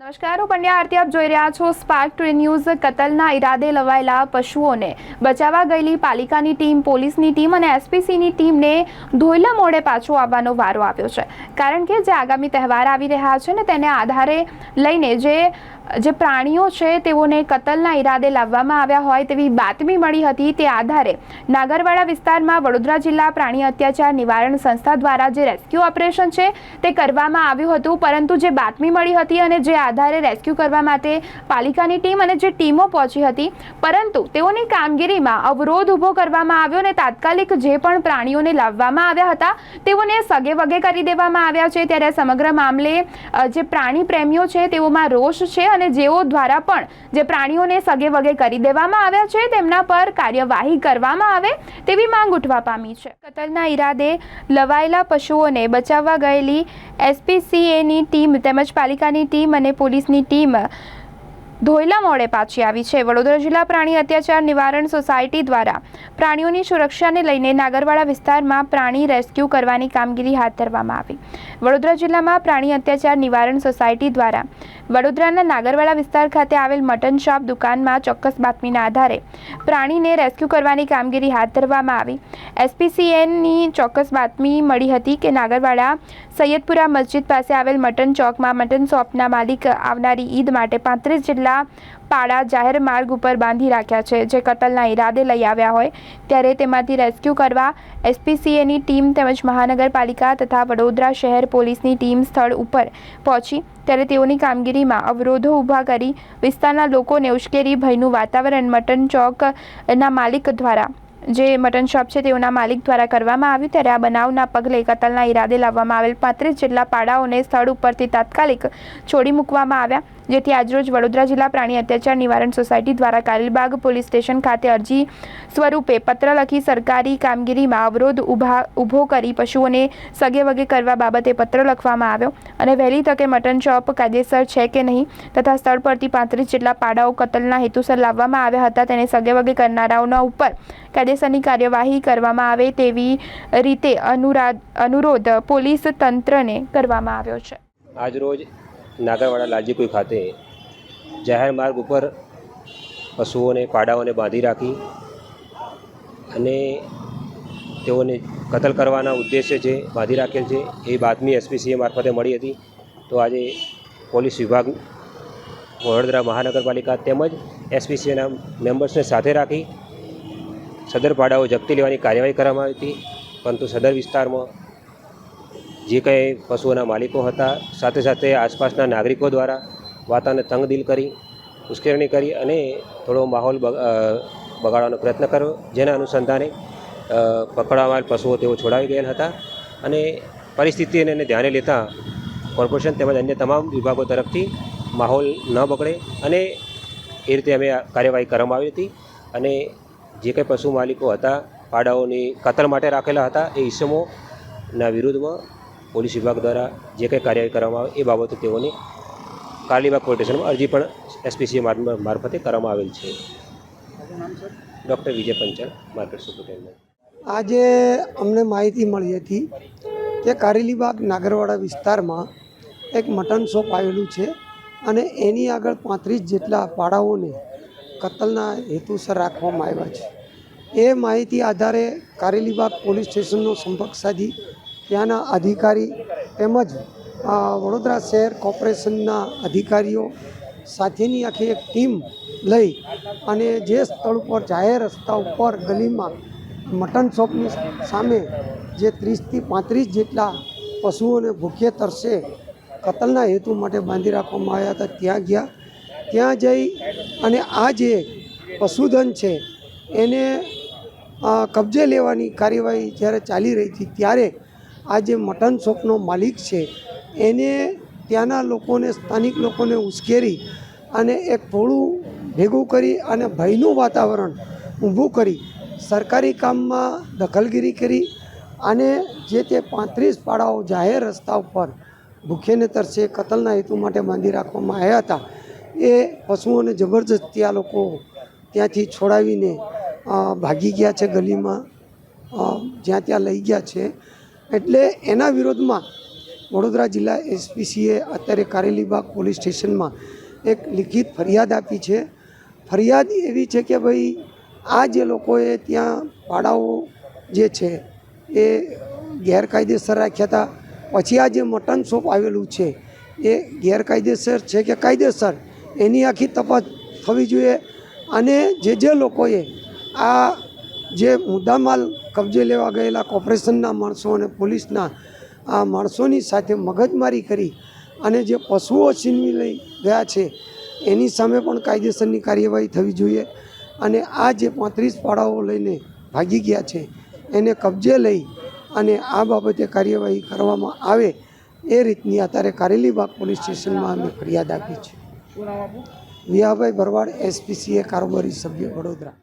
નમસ્કાર, હું પંડ્યા આરતી, આપ જોઈ રહ્યા છો સ્પાર્ક ટુ ન્યૂઝ કતલના ઈરાદે લવાયેલા પશુઓને બચાવવા ગયેલી પાલિકાની ટીમ, પોલીસની ટીમ અને એસપીસીની ટીમને ધોઈલા મોડે પાછો આવવાનો વારો આવ્યો છે. કારણ કે જે આગામી તહેવાર આવી રહ્યા છે ને તેને આધારે લઈને જે જે પ્રાણીઓ છે, તેઓને કતલના ઈરાદે લાવવામાં આવ્યા હોય તેવી બાતમી મળી હતી તે આધારે નાગરવાડા વિસ્તારમાં વડોદરા જિલ્લા પ્રાણી અત્યાચાર નિવારણ સંસ્થા દ્વારા જે રેસ્ક્યુ ઓપરેશન છે, તે કરવામાં આવ્યું હતું. પરંતુ જે બાતમી મળી હતી અને જે આધારે રેસ્ક્યુ કરવા માટે પાલિકાની ટીમ અને જે ટીમો પહોંચી હતી, પરંતુ તેઓની કામગીરીમાં અવરોધ ઊભો કરવામાં આવ્યો અને તાત્કાલિક જે પણ પ્રાણીઓને લાવવામાં આવ્યા હતા, તેઓને સગે વગે કરી દેવામાં આવ્યા છે. ત્યારે સમગ્ર મામલે જે પ્રાણી પ્રેમીઓ છે, તેઓમાં રોષ છે અને જેઓ દ્વારા પણ જે પ્રાણીઓને સગે વગે કરી દેવામાં આવ્યા છે, તેમના પર કાર્યવાહી કરવામાં આવે તેવી માંગ ઉઠવા પામી છે. કતલના ઈરાદે લવાયેલા પશુઓને બચાવવા ગયેલી એસપીસીએની ટીમ તેમજ પાલિકાની ટીમ અને પોલીસની ટીમ ધોઈલા મોડે પાછી આવી છે. વડોદરા જિલ્લા પ્રાણી અત્યાચાર નિવારણ સોસાયટી દ્વારા પ્રાણીઓની સુરક્ષાને લઈને નાગરવાડા વિસ્તારમાં પ્રાણી રેસ્ક્યુ કરવાની કામગીરી હાથ ધરવામાં આવી. વડોદરા જિલ્લામાં પ્રાણી અત્યાચાર નિવારણ સોસાયટી દ્વારા વડોદરાના નાગરવાડા વિસ્તાર ખાતે આવેલ મટન શોપ દુકાનમાં ચોક્કસ બાતમીના આધારે પ્રાણીને રેસ્ક્યુ કરવાની કામગીરી હાથ ધરવામાં આવી. એસપીસીએનની ચોક્કસ બાતમી મળી હતી કે નાગરવાડા સૈયદપુરા મસ્જિદ પાસે આવેલ મટન ચોકમાં મટન શોપના માલિક આવનારી ઈદ માટે પાંત્રીસ જેટલા પાડા જાહેર માર્ગ ઉપર બાંધી રાખ્યા છે. જે કતલના ઈરાદે લઈ આવ્યા હોય ત્યારે તેમાંથી રેસ્ક્યુ કરવા એસપીસીએની ટીમ તેમજ મહાનગરપાલિકા તથા વડોદરા શહેર પોલીસની ટીમ સ્થળ ઉપર પહોંચી. ત્યારે તેઓની કામગીરીમાં અવરોધો ઊભા કરી વિસ્તારના લોકોને ઉશ્કેરી ભયનું વાતાવરણ મટન ચોકના માલિક દ્વારા, જે મટન શોપ છે તેઓના માલિક દ્વારા કરવામાં આવ્યું. ત્યારે આ બનાવના પગલે કતલના ઈરાદે લાવવામાં આવેલ પાંત્રીસ જેટલા પાડાઓને સ્થળ ઉપરથી તાત્કાલિક છોડી મૂકવામાં આવ્યા. જેથી આજરોજ વડોદરા જિલ્લા પ્રાણી અત્યાચાર નિવારણ સોસાયટી દ્વારા કારેલબાગ પોલીસ સ્ટેશન ખાતે અરજી સ્વરૂપે પત્ર લખી સરકારી કામગીરીમાં અવરોધ ઊભા ઊભો કરી પશુઓને સગે વગે કરવા બાબતે પત્ર લખવામાં આવ્યો અને વહેલી તકે મટન શોપ કાયદેસર છે કે નહીં તથા સ્થળ પરથી પાંત્રીસ જેટલા પાડાઓ કતલના હેતુસર લાવવામાં આવ્યા હતા તેને સગે વગે કરનારાઓના ઉપર કાયદેસરની કાર્યવાહી કરવામાં આવે તેવી રીતે અનુરાધ અનુરોધ પોલીસ તંત્રને કરવામાં આવ્યો છે. આજરોજ નાગરવાડા લાલજીપુર ખાતે જાહેર માર્ગ ઉપર પશુઓને, પાડાઓને બાંધી રાખી અને તેઓને કતલ કરવાના ઉદ્દેશ્ય જે બાંધી રાખેલ છે, એ બાતમી એસપીસીએ મારફતે મળી હતી. તો આજે પોલીસ વિભાગ વડોદરા મહાનગરપાલિકા તેમજ એસપીસીના મેમ્બર્સને સાથે રાખી સદર પાડાઓ જપ્તી લેવાની કાર્યવાહી કરવામાં આવી હતી. પરંતુ સદર વિસ્તારમાં જે કંઈ પશુઓના માલિકો હતા, સાથે સાથે આસપાસના નાગરિકો દ્વારા વાતાને તંગદિલ કરી, ઉશ્કેરણી કરી અને થોડો માહોલ બગ- બગાડવાનો પ્રયત્ન કર્યો. જેના અનુસંધાને પકડાવાયેલ પશુઓ તેઓ છોડાવી ગયેલ હતા અને પરિસ્થિતિને એને ધ્યાને લેતા કોર્પોરેશન તેમજ અન્ય તમામ વિભાગો તરફથી માહોલ ન બગડે અને એ રીતે અમે કાર્યવાહી કરવામાં આવી હતી અને જે કંઈ પશુ માલિકો હતા, પાડાઓની કતલ માટે રાખેલા હતા એ ઈસમોના વિરુદ્ધમાં પોલીસ વિભાગ દ્વારા જે કંઈ કાર્યવાહી કરવામાં આવે એ બાબતે તેઓની કાલીબાગ પોલીસ સ્ટેશનમાં અરજી પણ એસપીસી મારફતે કરવામાં આવેલ છે. Doctor Vijay Panchal market superintendent. આજે અમને માહિતી મળી હતી કે કારેલીબાગ નાગરવાડા વિસ્તારમાં એક મટન શોપ આવેલું છે અને એની આગળ પાંત્રીસ જેટલા પાડાઓને કતલના હેતુસર રાખવામાં આવ્યા છે. એ માહિતી આધારે કારેલીબાગ પોલીસ સ્ટેશનનો સંપર્ક સાધી ત્યાંના અધિકારી તેમજ વડોદરા શહેર કોર્પોરેશનના અધિકારીઓ સાથેની આખી એક ટીમ લઈ અને જે સ્થળ ઉપર જાહેર રસ્તા ઉપર ગલીમાં મટન શોપની સામે જે ત્રીસથી પાંત્રીસ જેટલા પશુઓને ભૂખે તરસે કતલના હેતુ માટે બાંધી રાખવામાં આવ્યા હતા, ત્યાં ગયા. ત્યાં જઈ અને આ જે પશુધન છે એને કબજે લેવાની કાર્યવાહી જ્યારે ચાલી રહી હતી, ત્યારે આ જે મટન શોપનો માલિક છે, એને ત્યાંના લોકોને, સ્થાનિક લોકોને ઉશ્કેરી અને એક ટોળું ભેગું કરી અને ભયનું વાતાવરણ ઊભું કરી સરકારી કામમાં દખલગીરી કરી અને જે તે પાંત્રીસ પાડાઓ જાહેર રસ્તા ઉપર ભૂખ્યને તરસે કતલના હેતુ માટે બાંધી રાખવામાં આવ્યા હતા, એ પશુઓને જબરજસ્તી આ લોકો ત્યાંથી છોડાવીને ભાગી ગયા છે ગલીમાં જ્યાં ત્યાં લઈ ગયા છે. એટલે એના વિરોધમાં વડોદરા જિલ્લા એસપીસીએ અત્યારે કારેલીબાગ પોલીસ સ્ટેશનમાં એક લિખિત ફરિયાદ આપી છે. ફરિયાદ એવી છે કે ભાઈ, આ જે લોકોએ ત્યાં પાડાઓ જે છે એ ગેરકાયદેસર રાખ્યા હતા. પછી આ જે મટન શોપ આવેલું છે એ ગેરકાયદેસર છે કે કાયદેસર? એની આખી તપાસ થવી જોઈએ. અને જે જે લોકોએ આ જે મુદ્દામાલ કબજે લેવા ગયેલા કોર્પોરેશનના માણસો અને પોલીસના આ માણસોની સાથે મગજમારી કરી અને જે પશુઓ છીનવી લઈ ગયા છે, એની સામે પણ કાયદેસરની કાર્યવાહી થવી જોઈએ અને આ જે પાંત્રીસ પાડાઓ લઈને ભાગી ગયા છે, એને કબજે લઈ અને આ બાબતે કાર્યવાહી કરવામાં આવે એ રીતની અત્યારે કારેલીબાગ પોલીસ સ્ટેશનમાં અમે ફરિયાદ આપી છે. વિયાભાઈ ભરવાડ, એસપીસીએ, કારોબારી સભ્ય વડોદરા.